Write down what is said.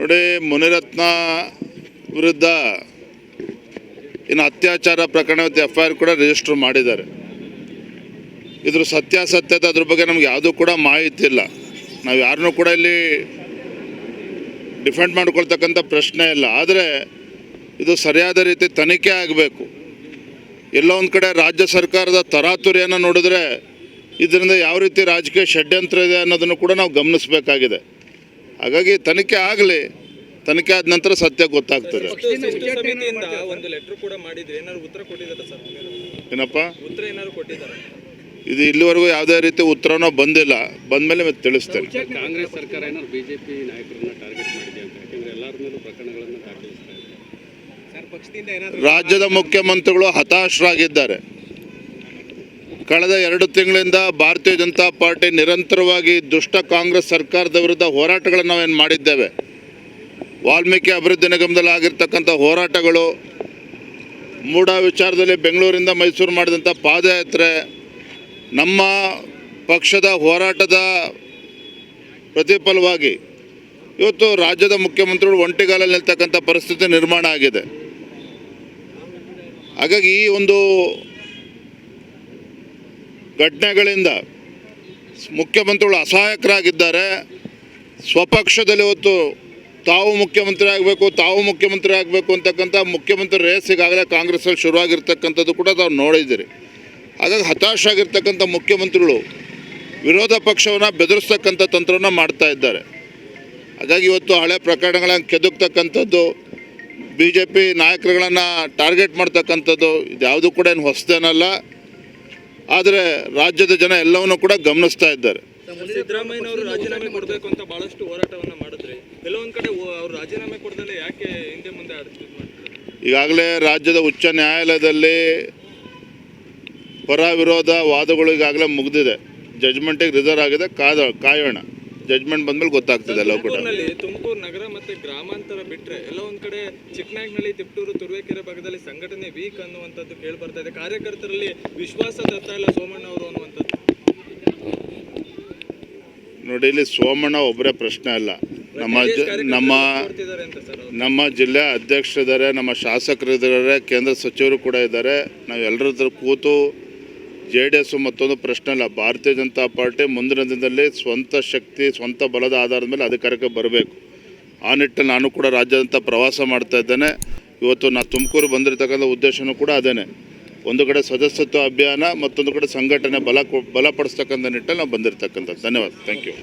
ನೋಡಿ, ಮುನಿರತ್ನ ವಿರುದ್ಧ ಇನ್ನು ಅತ್ಯಾಚಾರ ಪ್ರಕರಣ ಎಫ್ ಐ ಕೂಡ ರಿಜಿಸ್ಟರ್ ಮಾಡಿದ್ದಾರೆ. ಇದ್ರ ಸತ್ಯಾಸತ್ಯತೆ ಅದ್ರ ಬಗ್ಗೆ ನಮ್ಗೆ ಯಾವುದೂ ಕೂಡ ಮಾಹಿತಿ ಇಲ್ಲ. ನಾವು ಯಾರನ್ನೂ ಕೂಡ ಇಲ್ಲಿ ಡಿಫೆಂಡ್ ಮಾಡ್ಕೊಳ್ತಕ್ಕಂಥ ಪ್ರಶ್ನೆ ಇಲ್ಲ. ಆದರೆ ಇದು ಸರಿಯಾದ ರೀತಿ ತನಿಖೆ ಆಗಬೇಕು. ಎಲ್ಲೋ ಒಂದು ಕಡೆ ರಾಜ್ಯ ಸರ್ಕಾರದ ತರಾತುರಿಯನ್ನು ನೋಡಿದ್ರೆ ಇದರಿಂದ ಯಾವ ರೀತಿ ರಾಜಕೀಯ ಷಡ್ಯಂತ್ರ ಇದೆ ಅನ್ನೋದನ್ನು ಕೂಡ ನಾವು ಗಮನಿಸಬೇಕಾಗಿದೆ. ಹಾಗಾಗಿ ತನಿಖೆ ಆಗಲಿ ತನಿಖೆ ಆದ ನಂತರ ಸತ್ಯ ಗೊತ್ತಾಗ್ತದೆ. ಶಿಸ್ತು ಸಮಿತಿಯಿಂದ ಒಂದು ಲೆಟರ್ ಕೂಡ ಮಾಡಿದ್ರೆ ಏನಾದ್ರು ಉತ್ತರ ಕೊಟ್ಟಿದ್ದಾರೆ ಸರ್ ಏನಪ್ಪ? ಉತ್ತರ ಏನಾದ್ರು ಕೊಟ್ಟಿದ್ದಾರೆ? ಇದು ಇಲ್ಲಿವರೆಗೂ ಯಾವುದೇ ರೀತಿ ಉತ್ತರನೋ ಬಂದಿಲ್ಲ. ಬಂದಮೇಲೆ ಮತ್ತೆ ತಿಳಿಸ್ತೇನೆ. ಕಾಂಗ್ರೆಸ್ ಸರ್ಕಾರ ಏನಾದ್ರು ಬಿಜೆಪಿ ನಾಯಕರನ್ನ ಟಾರ್ಗೆಟ್ ಮಾಡಿದೆ ಅಂತ ಯಾಕಂದ್ರೆ ಎಲ್ಲರ ಮೇಲೂ ಪ್ರಕರಣಗಳನ್ನು ದಾಖಲಿಸ್ತಾ ಇದೆ ಸರ್ ಪಕ್ಷದಿಂದ ಏನಾದ್ರು ರಾಜ್ಯದ ಮುಖ್ಯಮಂತ್ರಿಗಳು ಹತಾಶರಾಗಿದ್ದಾರೆ. ಕಳೆದ ಎರಡು ತಿಂಗಳಿಂದ ಭಾರತೀಯ ಜನತಾ ಪಾರ್ಟಿ ನಿರಂತರವಾಗಿ ದುಷ್ಟ ಕಾಂಗ್ರೆಸ್ ಸರ್ಕಾರದ ವಿರುದ್ಧ ಹೋರಾಟಗಳನ್ನು ನಾವೇನು ಮಾಡಿದ್ದೇವೆ? ವಾಲ್ಮೀಕಿ ಅಭಿವೃದ್ಧಿ ನಿಗಮದಲ್ಲಿ ಆಗಿರ್ತಕ್ಕಂಥ ಹೋರಾಟಗಳು ಮೂಡ ವಿಚಾರದಲ್ಲಿ ಬೆಂಗಳೂರಿಂದ ಮೈಸೂರು ಮಾಡಿದಂಥ ಪಾದಯಾತ್ರೆ, ನಮ್ಮ ಪಕ್ಷದ ಹೋರಾಟದ ಪ್ರತಿಫಲವಾಗಿ ಇವತ್ತು ರಾಜ್ಯದ ಮುಖ್ಯಮಂತ್ರಿಗಳು ಒಂಟಿಗಾಲಲ್ಲಿ ನಿಲ್ತಕ್ಕಂಥ ಪರಿಸ್ಥಿತಿ ನಿರ್ಮಾಣ ಆಗಿದೆ. ಹಾಗಾಗಿ ಈ ಒಂದು ಘಟನೆಗಳಿಂದ ಮುಖ್ಯಮಂತ್ರಿಗಳು ಅಸಹಾಯಕರಾಗಿದ್ದಾರೆ. ಸ್ವಪಕ್ಷದಲ್ಲಿ ಇವತ್ತು ತಾವು ಮುಖ್ಯಮಂತ್ರಿ ಆಗಬೇಕು, ತಾವು ಮುಖ್ಯಮಂತ್ರಿ ಆಗಬೇಕು ಅಂತಕ್ಕಂಥ ಮುಖ್ಯಮಂತ್ರಿ ರೇಸ್ ಈಗಾಗಲೇ ಕಾಂಗ್ರೆಸ್ಸಲ್ಲಿ ಶುರುವಾಗಿರ್ತಕ್ಕಂಥದ್ದು ಕೂಡ ತಾವು ನೋಡಿದ್ದೀರಿ. ಹಾಗಾಗಿ ಹತಾಶ ಆಗಿರ್ತಕ್ಕಂಥ ಮುಖ್ಯಮಂತ್ರಿಗಳು ವಿರೋಧ ಪಕ್ಷವನ್ನು ಬೆದರಿಸ್ತಕ್ಕಂಥ ತಂತ್ರವನ್ನು ಮಾಡ್ತಾ ಇದ್ದಾರೆ. ಹಾಗಾಗಿ ಇವತ್ತು ಹಳೆ ಪ್ರಕರಣಗಳನ್ನು ಕೆದಕ್ತಕ್ಕಂಥದ್ದು ಬಿ ಜೆ ಪಿ ನಾಯಕರುಗಳನ್ನು ಟಾರ್ಗೆಟ್ ಮಾಡ್ತಕ್ಕಂಥದ್ದು, ಇದ್ಯಾವುದು ಕೂಡ ಏನು ಹೊಸದೇನಲ್ಲ. ಆದರೆ ರಾಜ್ಯದ ಜನ ಎಲ್ಲವನ್ನೂ ಕೂಡ ಗಮನಿಸ್ತಾ ಇದ್ದಾರೆ. ಸಿದ್ದರಾಮಯ್ಯನವರು ರಾಜೀನಾಮೆ ಕೊಡಬೇಕು ಅಂತ ಬಹಳಷ್ಟು ಹೋರಾಟವನ್ನ ಮಾಡಿದ್ರೆ. ಕೆಲವೊಂದ್ ಕಡೆ ಅವ್ರು ರಾಜೀನಾಮೆ ಕೊಡದಲ್ಲೇ ಯಾಕೆ ಹಿಂದೆ ಮುಂದೆ ಈಗಾಗಲೇ ರಾಜ್ಯದ ಉಚ್ಚ ನ್ಯಾಯಾಲಯದಲ್ಲಿ ಪರ ವಿರೋಧ ವಾದಗಳು ಈಗಾಗಲೇ ಮುಗಿದಿದೆ. ಜಜ್ಮೆಂಟಿಗೆ ರಿಸರ್ವ್ ಆಗಿದೆ. ಕಾದ ಕಾಯೋಣ. ಜಜ್ಮೆಂಟ್ ಬಂದ್ಮೇಲೆ ಗೊತ್ತಾಗ್ತದೆ ಎಲ್ಲವೂ ಕೂಡ. ತುಮಕೂರಿನಲ್ಲಿ ತುಮಕೂರು ನಗರ ಮತ್ತೆ ಗ್ರಾಮಾಂತರ ಬಿಟ್ರೆ ಎಲ್ಲ ಒಂದ್ ಕಡೆ ಚಿಕ್ಕನಾಗ್ನಳ್ಳಿ ತಿಪ್ಟೂರು ತುರುವೇಕೆರೆ ಭಾಗದಲ್ಲಿ ಸಂಘಟನೆ ವೀಕ್ ಅನ್ನುವಂಥದ್ದು ಕೇಳಿ ಬರ್ತಾ ಇದೆ. ಕಾರ್ಯಕರ್ತರಲ್ಲಿ ವಿಶ್ವಾಸ ತರ್ತಾ ಇಲ್ಲ ಸೋಮಣ್ಣ ಅವರು ಅನ್ನುವಂಥದ್ದು. ನೋಡಿ ಇಲ್ಲಿ ಸೋಮಣ್ಣ ಒಬ್ಬರೇ ಪ್ರಶ್ನೆ ಅಲ್ಲ. ನಮ್ಮ ಜ ನಮ್ಮ ಕೊಡ್ತಿದ್ದಾರೆ ಅಂತ ಸರ್ ಅವ್ರು. ನಮ್ಮ ಜಿಲ್ಲೆ ಅಧ್ಯಕ್ಷರಿದ್ದಾರೆ ನಮ್ಮ ಶಾಸಕರಿದ್ದಾರೆ ಕೇಂದ್ರ ಸಚಿವರು ಕೂಡ ಇದ್ದಾರೆ. ನಾವು ಎಲ್ಲರ ಹತ್ರ ಕೂತು ಜೆ ಡಿ ಎಸ್ ಮತ್ತೊಂದು ಪ್ರಶ್ನೆ ಅಲ್ಲ. ಭಾರತೀಯ ಜನತಾ ಪಾರ್ಟಿ ಮುಂದಿನ ದಿನದಲ್ಲಿ ಸ್ವಂತ ಶಕ್ತಿ, ಸ್ವಂತ ಬಲದ ಆಧಾರದ ಮೇಲೆ ಅಧಿಕಾರಕ್ಕೆ ಬರಬೇಕು. ಆ ನಿಟ್ಟಲ್ಲಿ ನಾನು ಕೂಡ ರಾಜ್ಯಾದ್ಯಂತ ಪ್ರವಾಸ ಮಾಡ್ತಾ ಇದ್ದೇನೆ. ಇವತ್ತು ನಾನು ತುಮಕೂರು ಬಂದಿರತಕ್ಕಂಥ ಉದ್ದೇಶನೂ ಕೂಡ ಅದೇನೆ. ಒಂದು ಕಡೆ ಸದಸ್ಯತ್ವ ಅಭಿಯಾನ, ಮತ್ತೊಂದು ಕಡೆ ಸಂಘಟನೆ ಬಲ ಬಲಪಡಿಸ್ತಕ್ಕಂಥ ನಿಟ್ಟಲ್ಲಿ ನಾವು ಬಂದಿರತಕ್ಕಂಥದ್ದು. ಧನ್ಯವಾದ. Thank you